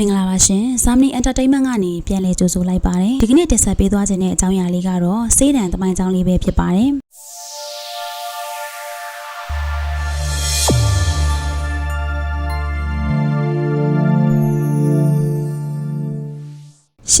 မင်္ဂလာပါရှင်။ Samni Entertainment ကနေပြန်လည်ကြိုဆိုလိုက်ပါတယ်။ဒီကနေ့တင်ဆက်ပေးသွားခြင်းတဲ့အကြောင်းအရာလေးကတော့စေးတံတမိုင်းကြောင်းလေးပဲဖြစ်ပါတယ်။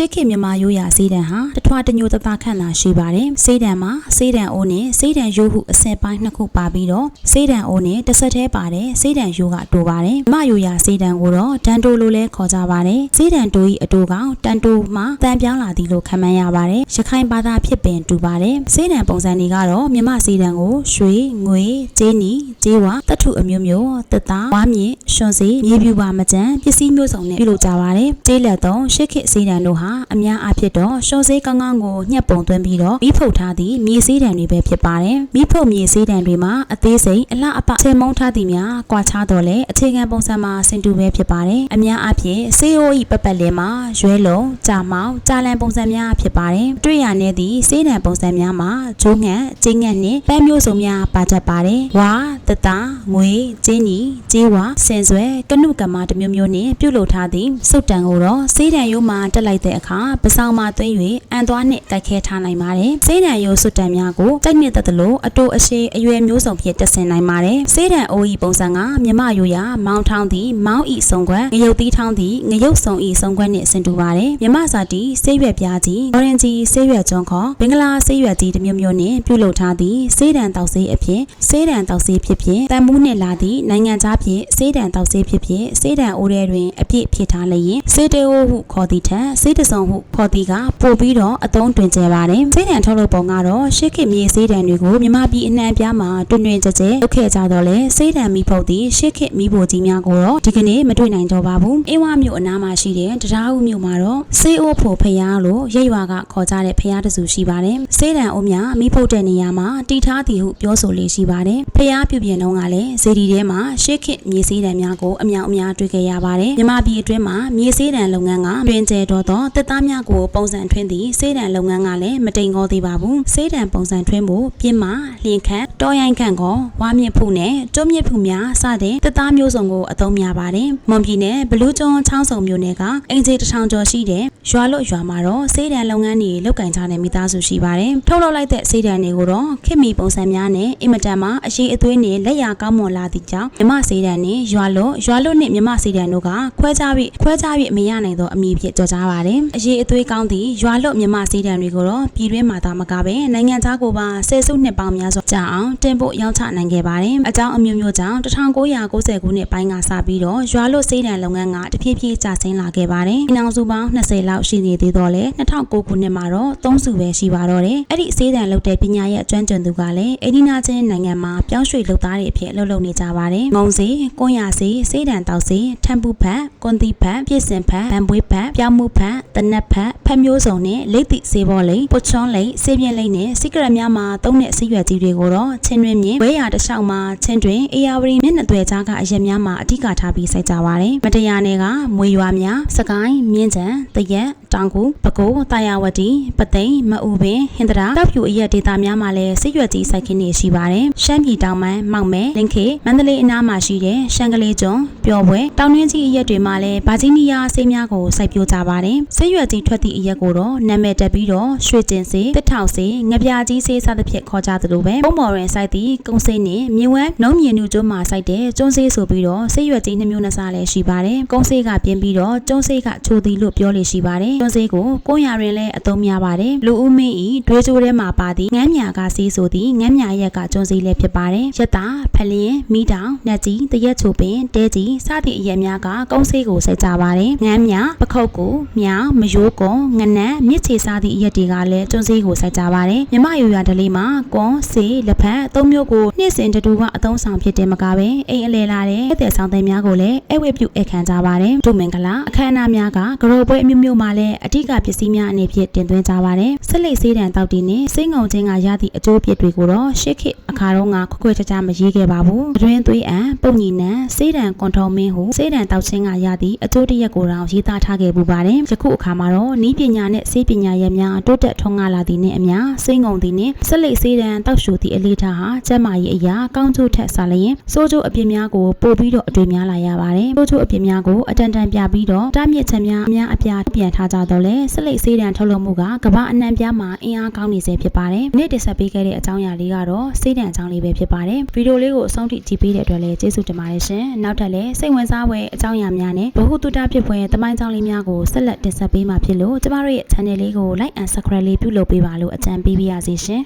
ရှေးခေတ်မြန်မာရိုးရာစေးတံဟာတထွားတညိုတသားခန့်သာရှိပါတယ်။စေးတံမှာစေးတံအိုးနဲ့စေးတံရိုးဟုအစင်ပိုင်းနှစ်ခုပါပြီးတော့စေးတံအိုးနဲ့တစ်ဆက်တည်းပါတယ်စေးတံရိုးကတူပါတယ်။မရိုးရာစေးတံကိုတော့တန်တိုလို့လဲခေါ်ကြပါတယ်။စေးတံတိုးဤအတူကောင်တန်တိုမှာတန်ပြောင်းလာသည်လို့ခန့်မှန်းရပါတယ်။ရခိုင်ဘာသာဖြစ်ပင်တူပါတယ်။စေးတံပုံစံတွေကတော့မြမစေးတံကိုရွှေငွေကြေးနီကြေးဝါတထုအမျိုးမျိုးတက်တာဝါမြင့်ရွှွန်စီမြေပြူပါမကြံပစ္စည်းမျိုးစုံနဲ့ပြုလုပ်ကြပါတယ်။ကြေးလက်သုံးရှစ်ခေတ်စေးတံတို့ဟာအများအားဖြင့်တော့ရှုံးစေးကောင်းကောင်းကိုညှက်ပုံသွင်းပြီးတော့မိဖုတ်ထားသည့်မြေစေးတံတွေပဲဖြစ်ပါတယ်။မိဖုတ်မြေစေးတံတွေမှာအသေးစိမ်အလှအပချေမုံထားသည့်များကွာခြားတော့လေအခြေခံပုံစံမှာစင်တူပဲဖြစ်ပါတယ်။အများအားဖြင့်စေးအိုဤပပတ်လင်မှာရွဲလုံးကြာမောင်ကြာလန်ပုံစံများဖြစ်ပါတယ်။တွေ့ရနေသည့်စေးတံပုံစံများမှာဂျိုးငန့်ကျင်းငန့်နှင့်ပန်းမျိုးစုံများပါတတ်ပါတယ်။ဝါတတငွေကျင်းနီကြေးဝါဆင်ဆွဲကနုကမာတစ်မျိုးမျိုးနှင့်ပြုလုပ်ထားသည့်စုတ်တံကိုတော့စေးတံရိုးမှာတက်လိုက်တဲ့အခါပဆောင်မှာသွင်း၍အန်သွားနှင့်တိုက်ခဲထားနိုင်ပါတယ်။စေးတံရိုးစွတ်တံများကိုကြိုက်နှစ်သက်သလိုအတူအရှိအရွယ်မျိုးစုံဖြင့်တက်ဆင်နိုင်ပါတယ်။စေးတံအိုးဤပုံစံကမြမရိုးရာမောင်းထောင်းသည့်မောင်းဤစုံခွက်ငရုတ်သီးထောင်းသည့်ငရုတ်စုံဤစုံခွက်နှင့်ဆင်တူပါတယ်။မြမစာတီဆေးရွက်ပြားကြီးအော်ရင်ဂျီဆေးရွက်ကျွန်းခေါ်ဘင်္ဂလားဆေးရွက်ကြီးတစ်မျိုးမျိုးနှင့်ပြုလုပ်ထားသည့်စေးတံတောက်ဆေးအဖြစ်စေးတံတောက်ဆေးဖြစ်ဖြစ်တန်မှုနှင့်လာသည့်နိုင်ငံခြားဖြင့်စေးတံတောက်ဆေးဖြစ်ဖြစ်စေးတံအိုးထဲတွင်အပြည့်ဖြစ်ထားလျင်စေးတေအိုးဟုခေါ်သည့်ထက်စေးတစုံဟုခေါ်သည့်ကပို့ပြီးတော့အသုံးတွင်ကျပါတယ်စေးတံထုတ်လုပ်ပုံကတော့ရှစ်ခေတ်မြေစေးတံတွေကိုမြမပြည်အနှံပြားမှာတွင်တွင်ကြဲကြဲလုပ်ခဲ့ကြတော့လေစေးတံမိဖုတ်သည့်ရှစ်ခေတ်မိဖို့ကြီးများကိုတော့ဒီကနေ့မတွေ့နိုင်တော့ပါဘူးအေဝမြို့အနားမှာရှိတဲ့တရားဦးမြို့မှာတော့စေးအိုးဖို့ဖျားလို့ရိတ်ရွာကခေါ်ကြတဲ့ဖျားတစုရှိပါတယ်စေးတံအိုးများမိဖုတ်တဲ့နေရာမှာတီထားသည်ဟုပြောဆိုလေးရှိပါတယ်ဖျားပြုပြင်တော့ကလည်းဇေဒီထဲမှာရှစ်ခေတ်မြေစေးတံများကိုအမြောက်အများတွေ့ခဲ့ရပါတယ်မြမပြည်အတွင်းမှာမြေစေးတံလုပ်ငန်းကတွင်ကျဲတော့သောတက်သားများကိုပုံစံထွင်းသည့်စေးတံလုပ်ငန်းကလည်းမတိမ်ခေါသေးပါဘူးစေးတံပုံစံထွင်းဖို့ပြင်းမာလျင်ခတ်တောရိုင်းခန့်ကောဝါမြင့်ဖုနဲ့တွမြင့်ဖုများစတဲ့တက်သားမျိုးစုံကိုအသုံးများပါတယ်မွန်ပြည်နယ်ဘလူးကျွန်းချောင်းစုံမြို့နယ်ကအင်ဂျီတထောင်ကျော်ရှိတဲ့ ရွာလွတ်ရွာမှာတော့စေးတံလုပ်ငန်းတွေလုပ်ကင်ကြတဲ့မိသားစုရှိပါတယ်ထုတ်လုပ်လိုက်တဲ့စေးတံတွေကိုတော့ခေတ်မီပုံစံများနဲ့အင်မတန်မှအရေးအသွေးနဲ့လက်ရကောင်းမွန်လာသည့်ကြောင့်မြမစေးတံနဲ့ရွာလွတ်ရွာလွတ်နဲ့မြမစေးတံတို့ကခွဲခြားပြီးခွဲခြားပြီးမရနိုင်သောအမည်ဖြင့်ကြော်ကြားပါတယ်အရေးအသွေးကောင်းသည့်ရွာလွတ်မြမစေးတံတွေကိုတော့ပြည်တွင်းမှာသာမကပဲနိုင်ငံခြားကိုပါဆယ်စုနှစ်ပေါင်းများစွာကြာအောင်တင်ပို့ရောင်းချနိုင်ခဲ့ပါတယ်အကြောင်းအမျိုးမျိုးကြောင့်1990ခုနှစ်ပိုင်းကစပြီးတော့ရွာလွတ်စေးတံလုပ်ငန်းကတဖြည်းဖြည်းကျဆင်းလာခဲ့ပါတယ်။အနောက်စုပေါင်း20လောက်ရှိနေသေးတော့လေ2009ခုနှစ်မှာတော့3စုပဲရှိပါတော့တယ်။အဲ့ဒီစေးတံလုပ်တဲ့ပညာရဲ့အကျွမ်းကျင်သူကလည်းအိန္ဒိနာချင်းနိုင်ငံမှာပြောင်းရွှေ့လုပ်သားတွေအဖြစ်လှုပ်လှုပ်နေကြပါတယ်။ငုံစီကွန်ရစီစေးတံတောက်စီထမ်ပူဖတ်ကွန်တီဖတ်ပြည့်စင်ဖတ်ဗန်ပွေးဖတ်ပြောင်းမှုဖတ်တနက်ဖတ်ဖတ်မျိုးစုံနဲ့လိတ်တိစေဘောလိတ်ပုချွန်လိတ်စေပြင်းလိတ်နဲ့စီကရက်များမှာသုံးတဲ့စီရွက်ကြီးတွေကိုတော့ချင်းတွင်မြင်ဝဲရတစ်လျှောက်မှာချင်းတွင်အေယာဝရီမျက်နှာသွဲကြားကအရက်များမှာအဓိကထားပြီးစိုက်ကြပါတယ်။မတရားနယ်ကမွေရွာများစကိုင်းမြင်းချံတရက်တောင်ကူပဲခူးတာယာဝတီပသိမ်မအူပင်ဟင်္ဒရာတောက်ဖြူအရက်ဒေသများမှာလည်းစီရွက်ကြီးစိုက်ခင်းနေရှိပါတယ်။ရှမ်းပြည်တောင်ပိုင်းမောက်မဲလင်ခေမန္တလေးအနားမှာရှိတဲ့ရှမ်းကလေးကျွန်းပျော်ပွဲတောင်တွင်းကြီးအရက်တွေမှာလည်းဗာဂျီးနီးယားဆေးများကိုစိုက်ပျိုးကြပါတယ်။ဆေးရွက်ကြီးထွက်သည့်အရက်ကိုတော့နာမည်တက်ပြီးတော့ရွှေကျင်စေးတစ်ထောင်စေးငပြာကြီးစေးစသဖြင့်ခေါ်ကြသလိုပဲပုံမော်ရင်စိုက်သည့်ကုံစေးနဲ့မြဝမ်းနှုံးမြင်နုကျွန်းမှာစိုက်တဲ့ကျွန်းစေးဆိုပြီးတော့ဆေးရွက်ကြီးနှမျိုးနှစားလည်းရှိပါတယ်။ကုံစေးကပြင်းပြီးတော့ကျွန်းစေးကချိုသည်လို့ပြောလို့ရှိပါတယ်။ကျွန်းစေးကိုကိုရရင်လည်းအသုံးများပါတယ်။လူဦးမင်းဤဒွေးချိုးထဲမှာပါသည့်ငန်းမြာကစေးဆိုသည့်ငန်းမြာရက်ကကျွန်းစေးလည်းဖြစ်ပါတယ်။ရက်တာဖလင်းမိတောင်နှက်ကြီးတရက်ချိုပင်တဲကြီးစသည့်အရက်များကကုံစေးကိုစိုက်ကြပါတယ်။ငန်းမြာပခုတ်ကိုမြောင်မယိုးကွန်ငနက်မြစ်ချေစားသည့်အရက်တွေကလည်းကျွန်းစေးကိုစိုက်ကြပါတယ်။မြမယူရဒလေးမှာကွန်စေးလက်ဖက်သုံးမျိုးကိုနှစ်စဉ်တူကအသုံးဆောင်ဖြစ်တယ်မကပဲအိမ်အလဲလာတဲ့တဲ့ဆောင်တဲ့များကိုလည်းအဝတ်ပြုတ်အခမ်းကြပါတယ်။ဒုမင်္ဂလာအခမ်းအနားများကကရောပွဲအမျိုးမျိုးမှာလည်းအထူးပစ္စည်းများအနေဖြင့်တင်သွင်းကြပါတယ်။ဆက်လက်စေးတံတောက်တီနဲ့စိတ်ငုံခြင်းကရသည့်အကျိုးပြစ်တွေကိုတော့ရှစ်ခေတ်အခါတော့ငါခွခွချာချာမရေးခဲ့ပါဘူး။အတွင်းသွေးအံပုံညီနံစေးတံကွန်ထုံမင်းဟုစေးတံတောက်ခြင်းကရသည့်အကျိုးတရက်ကိုတော့ရေးသားထားခဲ့ပူပါတယ်။ယခုအခုအခါမှာတော့နီးပညာနဲ့စေပညာရည်များတိုးတက်ထွန်းကားလာသည့်နှင့်အမျှစိတ်ငုံသည့်နှင့်ဆက်လက်စေးတံတောက်ရှူသည့်အလေးထားဟာကျန်းမာရေးအရာကောင်းကျိုးထက်ဆလျင်စိုးကျိုးအပြစ်များကိုပို့ပြီးတော့အတွေ့များလာရပါတယ်စိုးကျိုးအပြစ်များကိုအတန်တန်ပြပြီးတော့တားမြစ်ချက်များအများအပြားပြန်ထားကြတော့လဲဆက်လက်စေးတံထုတ်လုပ်မှုကကမ္ဘာအနှံ့ပြားမှာအင်အားကောင်းနေစေဖြစ်ပါတယ်ဒီနေ့တင်ဆက်ပေးခဲ့တဲ့အကြောင်းအရာလေးကတော့စေးတံအကြောင်းလေးပဲဖြစ်ပါတယ်ဗီဒီယိုလေးကိုအဆုံးထိကြည့်ပေးတဲ့အတွက်လည်းကျေးဇူးတင်ပါတယ်ရှင်နောက်ထပ်လည်းစိတ်ဝင်စားဖွယ်အကြောင်းအရာများနဲ့ဘ ഹു တုတဖြစ်ဖွယ်တမိုင်းကြောင်းလေးများကိုဆက်လက်တင်ဆက်ပေးမှာဖြစ်လို့ကျမတို့ရဲ့ channel လေးကို like and subscribe လေးပြုလုပ်ပေးပါလို့အကြံပေးပါရစေရှင်